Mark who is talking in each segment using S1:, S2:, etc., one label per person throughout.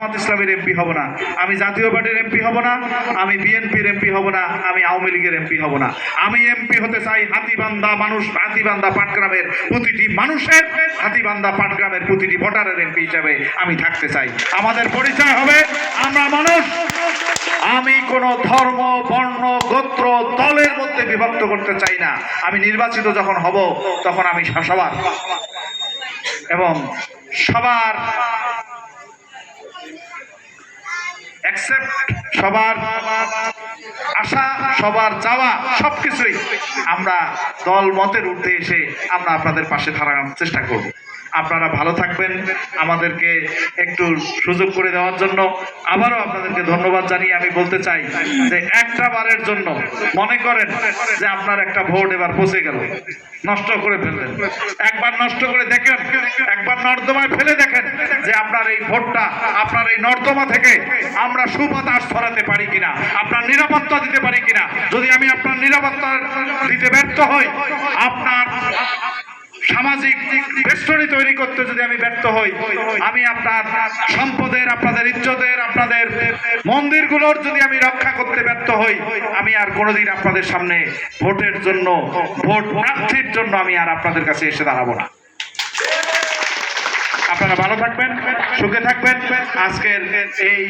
S1: ইসলামের এমপি হব না। আমি জাতীয় পার্টির এমপি হব না, আমি বিএনপির এমপি হব না, আমি আওয়ামী লীগের এমপি হব না। আমি এমপি হতে চাই হাতিবান্ধা মানুষ, হাতিবান্ধা পাটগ্রামের প্রতিটি মানুষের, হাতিবান্ধা পাটগ্রামের প্রতিটি ভোটারের এমপি হিসাবে আমি থাকতে চাই। আমাদের পরিচয় হবে, আমরা মানুষ। আমি কোন ধর্ম, বর্ণ, গোত্র, দলের মধ্যে বিভক্ত করতে চাই না। আমি নির্বাচিত যখন হব, তখন আমি সবার এবং সবার অ্যাকসেপ্ট সবার আশা, সবার চাওয়া, সবকিছুই আমরা দল মতের ঊর্ধ্বে এসে আমরা আপনাদের পাশে দাঁড়ানোর চেষ্টা করব। আপনারা ভালো থাকবেন। আমাদেরকে একটু সুযোগ করে দেওয়ার জন্য আবারও আপনাদেরকে ধন্যবাদ জানিয়ে আমি বলতে চাই যে একটা বারের জন্য মনে করেন যে আপনার একটা ভোট এবার পচে গেল। নষ্ট করে ফেললেন। একবার নষ্ট করে দেখেন, একবার নর্দমায় ফেলে দেখেন যে আপনার এই ভোটটা, আপনার এই নর্দমা থেকে আমরা সুবাতাস ছড়াতে পারি কিনা। আপনার নিরাপত্তা দিতে পারি কিনা? যদি আমি আপনার নিরাপত্তা দিতে ব্যর্থ হই, আপনার সামাজিক বেষ্টনী তৈরি করতে যদি আমি ব্যর্থ হই, আমি আপনার সম্পদের, আপনাদের ইজ্জতের, আপনাদের মন্দিরগুলোর যদি আমি রক্ষা করতে ব্যর্থ হই, আমি আর কোনোদিন আপনাদের সামনে ভোটের জন্য, ভোট প্রার্থীর জন্য আমি আর আপনাদের কাছে এসে দাঁড়াবো না। আপনারা ভালো থাকবেন, সুখে থাকবেন। আজকের এই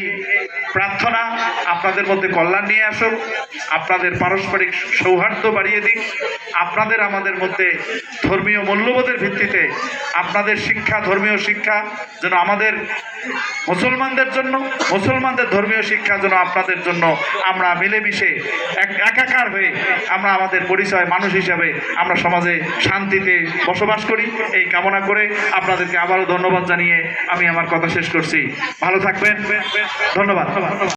S1: প্রার্থনা আপনাদের মধ্যে কল্যাণ নিয়ে আসুক, আপনাদের পারস্পরিক সৌহার্দ্য বাড়িয়ে দিক, আপনাদের আমাদের মধ্যে ধর্মীয় মূল্যবোধের ভিত্তিতে আপনাদের শিক্ষা, ধর্মীয় শিক্ষা যেন আমাদের মুসলমানদের জন্য, মুসলমানদের ধর্মীয় শিক্ষা যেন আপনাদের জন্য আমরা মিলেমিশে এক একাকার হয়ে আমরা আমাদের পরিচয় মানুষ হিসাবে আমরা সমাজে শান্তিতে বসবাস করি। এই কামনা করে আপনাদেরকে আবারও ধন্যবাদ। জানিয়ে আমি আমার কথা শেষ করছি। ভালো থাকবেন। ধন্যবাদ।